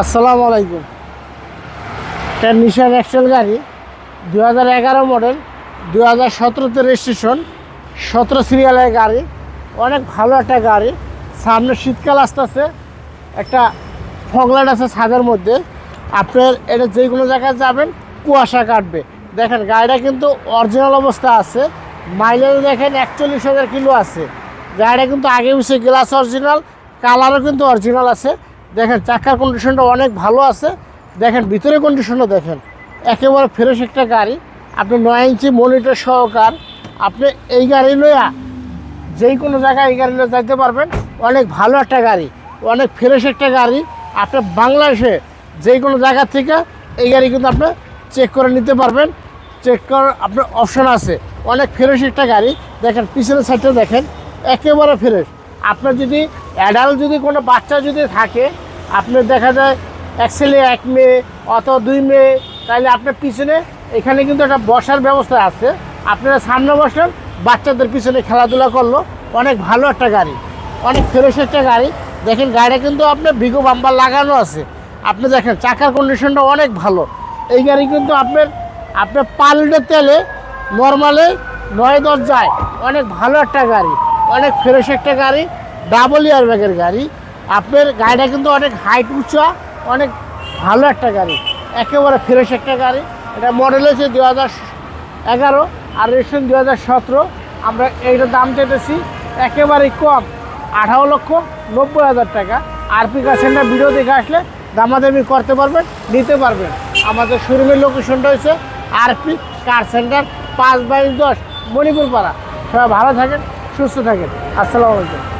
আসসালামু আলাইকুম। এটা নিশান এক্সেল গাড়ি দু এগারো মডেল দু হাজার সতেরোতে রেজিস্ট্রেশন সতেরো সিরিয়ালের গাড়ি, অনেক ভালো একটা গাড়ি। সামনে শীতকাল আসতেছে, একটা ফগলাইট আছে ছাদের মধ্যে। আপনার এটা যে কোনো জায়গায় যাবেন, কুয়াশা কাটবে। দেখেন, গাড়িটা কিন্তু অরিজিনাল অবস্থা আছে। মাইলেজ দেখেন একচল্লিশ হাজার কিলো আছে। গাড়িটা কিন্তু আগে পিছিয়ে গ্লাস অরিজিনাল কালারও কিন্তু অরিজিনাল আছে। দেখেন, চাকার কন্ডিশনটা অনেক ভালো আছে। দেখেন ভিতরে কন্ডিশনও দেখেন। একেবারে ফ্রেশ একটা গাড়ি। আপনি নয় ইঞ্চি মনিটর সহকার। আপনি এই গাড়ি লইয়া যেই কোনো জায়গায় এই গাড়ি লইয়া যাইতে পারবেন। অনেক ভালো একটা গাড়ি। অনেক ফ্রেশ একটা গাড়ি। আপনি বাংলাদেশে যেই কোনো জায়গা থেকে এই গাড়ি কিন্তু আপনি চেক করে নিতে পারবেন। চেক করার আপনার অপশন আছে। অনেক ফ্রেশ একটা গাড়ি। দেখেন, পিছনের সাইডটা দেখেন, একেবারে ফ্রেশ আপনার যদি অ্যাডাল্ট যদি কোনো বাচ্চা যদি থাকে আপনার দেখা যায় এক ছেলে, এক মেয়ে অথবা দুই মেয়ে তাহলে আপনার পিছনে এখানে কিন্তু একটা বসার ব্যবস্থা আছে। আপনারা সামনে বসেন বাচ্চাদের পিছনে খেলাধুলা করল। অনেক ভালো একটা গাড়ি, অনেক ফ্রেশ একটা গাড়ি। দেখেন গাড়িটা কিন্তু আপনার বিগো বাম্বার লাগানো আছে। আপনি দেখেন, চাকার কন্ডিশনটা অনেক ভালো। এই গাড়ি কিন্তু আপনার আপনার পার তেলে নর্মালে নয় দশ যায়। অনেক ভালো একটা গাড়ি, অনেক ফ্রেশ একটা গাড়ি ডাবল ইয়ার ব্যাগের গাড়ি। আপনার গাড়িটা কিন্তু অনেক হাইট উঁচা, অনেক ভালো একটা গাড়ি, একেবারে ফ্রেশ একটা গাড়ি। এটা মডেল হয়েছে দু হাজার এগারো আর রেজিস্ট্রেশন দু হাজার সতেরো। আমরা এইটার দাম চেয়েছি একেবারে কম, আঠারো লক্ষ নব্বই হাজার টাকা। আরপি কার সেন্টার ভিডিও দেখে আসলে দামাদামি করতে পারবেন, নিতে পারবেন। আমাদের শোরুমের লোকেশনটা হচ্ছে আরপি কার সেন্টার পাঁচ বাইশ দশ মণিপুর পাড়া সবাই ভালো থাকেন, সুস্থ থাকেন। আসসালামু আলাইকুম।